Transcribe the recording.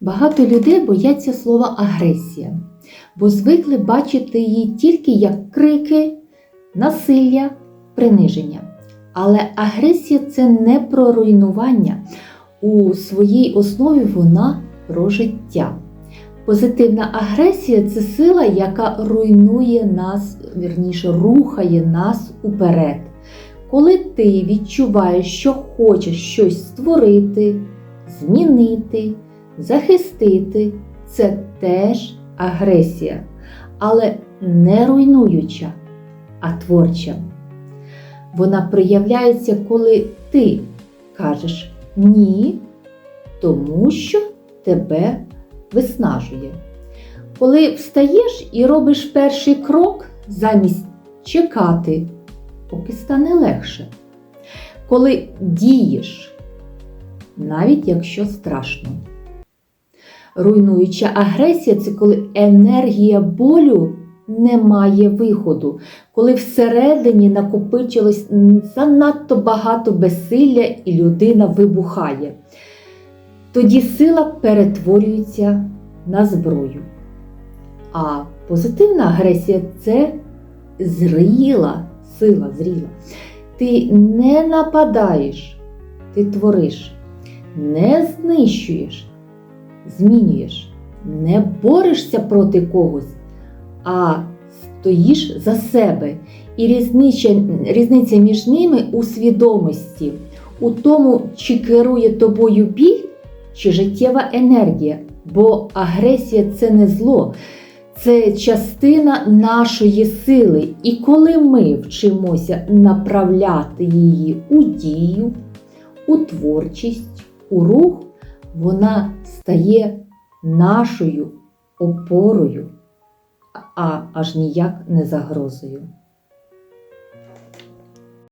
Багато людей бояться слова агресія, бо звикли бачити її тільки як крики, насилля, приниження. Але агресія це не про руйнування. У своїй основі вона про життя. Позитивна агресія це сила, яка руйнує нас, вірніше, рухає нас уперед. Коли ти відчуваєш, що хочеш щось створити, змінити, захистити, це теж агресія, але не руйнуюча, а творча. Вона проявляється, коли ти кажеш ні, тому що тебе виснажує. Коли встаєш і робиш перший крок замість чекати, поки стане легше. Коли дієш, навіть якщо страшно. Руйнуюча агресія це коли енергія болю не має виходу, коли всередині накопичилось занадто багато безсилля і людина вибухає. Тоді сила перетворюється на зброю. А позитивна агресія це зріла сила, зріла. Ти не нападаєш, ти твориш, не знищуєш, змінюєш, не борешся проти когось, а стоїш за себе. І різниця, різниця між ними у свідомості, у тому, чи керує тобою біль, чи життєва енергія. Бо агресія це не зло, це частина нашої сили. І коли ми вчимося направляти її у дію, у творчість, у рух, вона стає нашою опорою, а аж ніяк не загрозою.